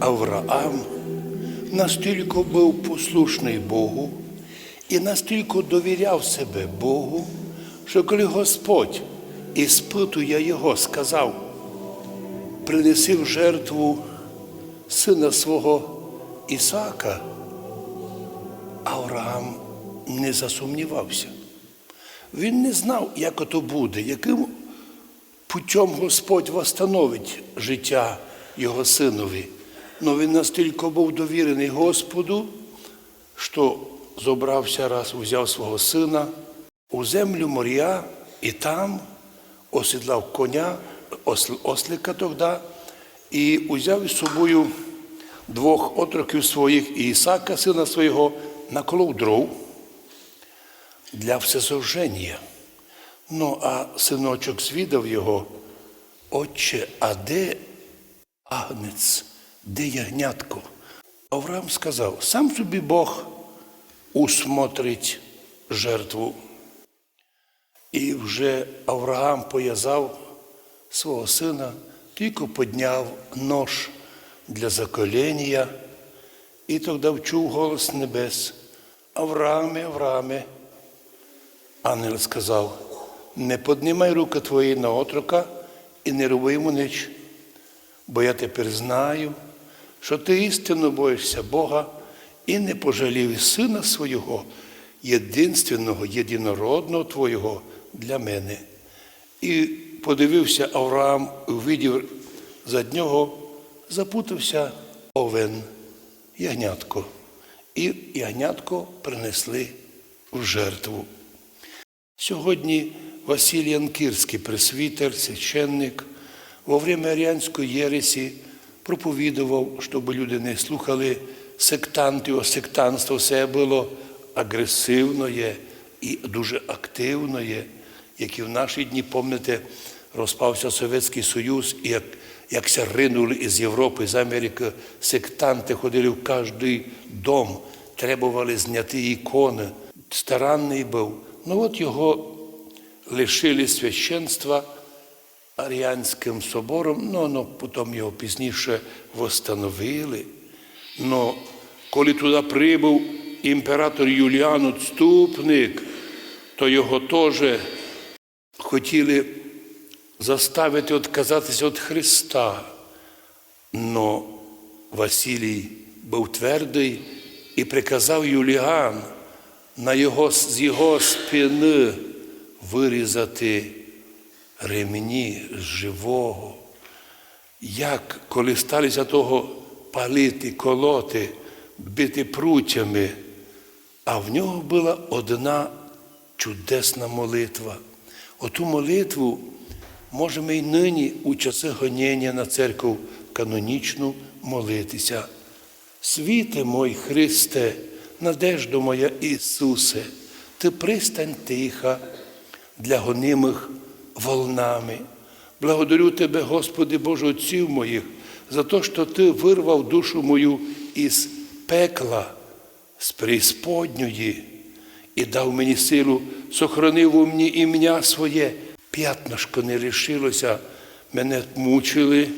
Авраам настільки був послушний Богу і настільки довіряв себе Богу, що коли Господь іспитує його, сказав, принеси в жертву сина свого Ісаака, Авраам не засумнівався. Він не знав, як ото буде, яким путем Господь восстановить життя його синові. Но він настільки був довірений Господу, що зобрався раз, взяв свого сина у землю моря і там осідлав коня, осл- ослика тоді, і узяв із собою двох отроків своїх і Ісака, сина свого, наколов дров для всесожження. Ну, а синочок звідав його, отче, а де агнець, де ягнятко? Авраам сказав, сам собі Бог усмотрить жертву. І вже Авраам пов'язав свого сина, тільки підняв нож для закоління, і тоді вчув голос небес. Аврааме, Аврааме, Ангел сказав, не піднімай руки твої на отрока і не роби йому ніч, бо я тепер знаю, що ти істинно боїшся Бога і не пожалів і сина свого, єдинственного, єдинородного Твого для мене. І подивився Авраам, увидів за нього, запутався овен, ягнятко. І ягнятко принесли в жертву. Сьогодні Василій Анкірський, пресвітер, священник, во время Аріанської єресі проповідував, щоб люди не слухали сектантів, сектантство все було агресивне і дуже активне, як і в наші дні, пам'ятаєте, розпався Совєтський Союз, і як, якся ринули із Європи, з Америки, сектанти ходили в кожний дом, требували зняти ікони. Старанний був. Ну от його лишили священства Аріанським собором, ну, ну потім його пізніше восстановили. Но коли туди прибув імператор Юліан Отступник, то його теж хотіли заставити відказатися від Христа. Но Василій був твердий і приказав Юліан на його, з його спини вирізати ремені з живого. Як, коли сталися того палити, колоти, бити прутями, а в нього була одна чудесна молитва. Оту молитву можемо і нині у часи гоніння на церкву канонічну молитися. Світе мой Христе, надеждо моя Ісусе, Ти пристань тиха для гонимих волнами. Благодарю Тебе, Господи Боже, Отців моїх, за те, що Ти вирвав душу мою із пекла, з преісподньої, і дав мені силу, сохранив у мені ім'я своє. П'ятнашко не рішилося, мене мучили,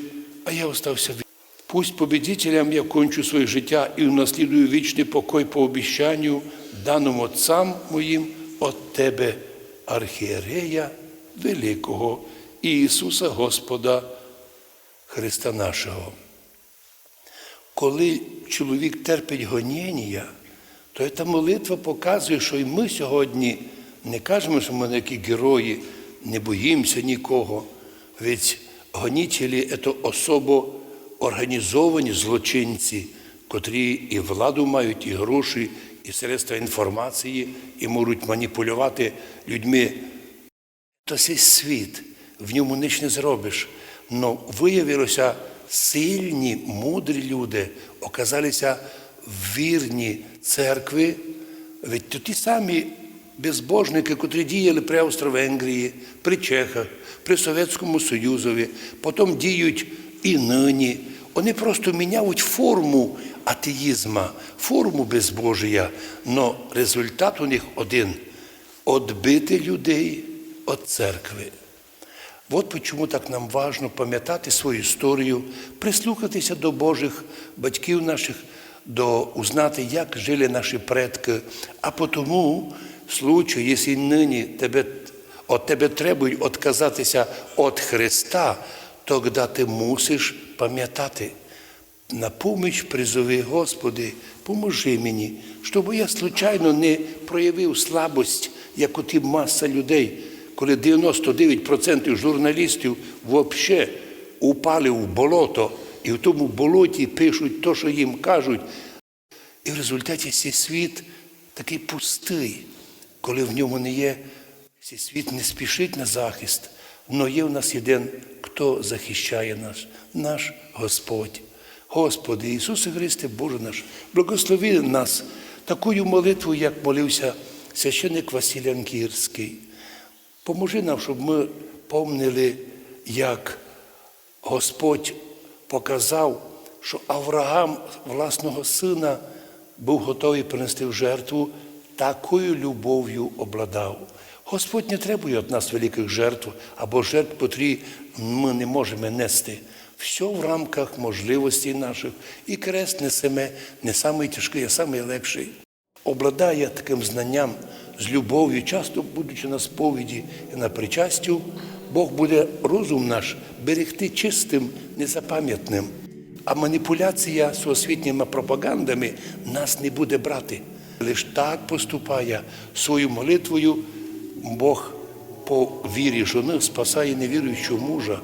а я остався вільним. Пусть победителям я кончу своє життя і унаслідую вічний покой по обіщанню, даному отцам моїм от Тебе, архієрея Великого Ісуса Господа Христа нашого. Коли чоловік терпить гоніння, то ця молитва показує, що і ми сьогодні не кажемо, що ми які герої, не боїмося нікого. Ведь гонителі – це особо організовані злочинці, котрі і владу мають, і гроші, і средства інформації, і можуть маніпулювати людьми. То цей світ, в ньому ніч не зробиш. Но виявилося, сильні, мудрі люди оказалися вірні церкви, ведь то ті самі безбожники, котрі діяли при Австро-Венгрії, при Чехах, при Совєтському Союзові, потім діють і нині. Вони просто міняють форму атеїзма, форму безбожія, але результат у них один – відбити людей від церкви. От чому так нам важно пам'ятати свою історію, прислухатися до Божих батьків наших, до узнати, як жили наші предки. А потому, случаю, якщо нині тебе, от тебе требують відказатися від Христа, тоді ти мусиш пам'ятати. На поміч призови, Господи, поможи мені, щоб я случайно не проявив слабость, як оті маса людей, коли 99% журналістів взагалі упали в болото, і в тому болоті пишуть те, що їм кажуть. І в результаті цей світ такий пустий, коли в ньому не є, цей світ не спішить на захист, але є в нас один, хто захищає нас, наш Господь. Господи, Ісусе Христе, Боже наш, благослови нас такою молитвою, як молився священник Василь Анкірський. Поможи нам, щоб ми помнили, як Господь показав, що Авраам власного сина був готовий принести в жертву, такою любов'ю обладав. Господь не требує від нас великих жертв або жертв, котрі ми не можемо нести. Все в рамках можливостей наших. І крест несеме не самий а самий легший. Обладає таким знанням з любов'ю, часто будучи на сповіді і на причастю, Бог буде розум наш берегти чистим, незапам'ятним. А маніпуляція з освітніми пропагандами нас не буде брати. Лиш так поступає свою молитвою, Бог по вірі жони спасає невіруючого мужа.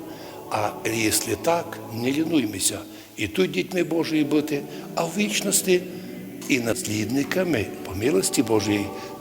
А якщо так, не лінуймося. І тут дітьми Божої бути, а в вічності і наслідниками по милості Божої,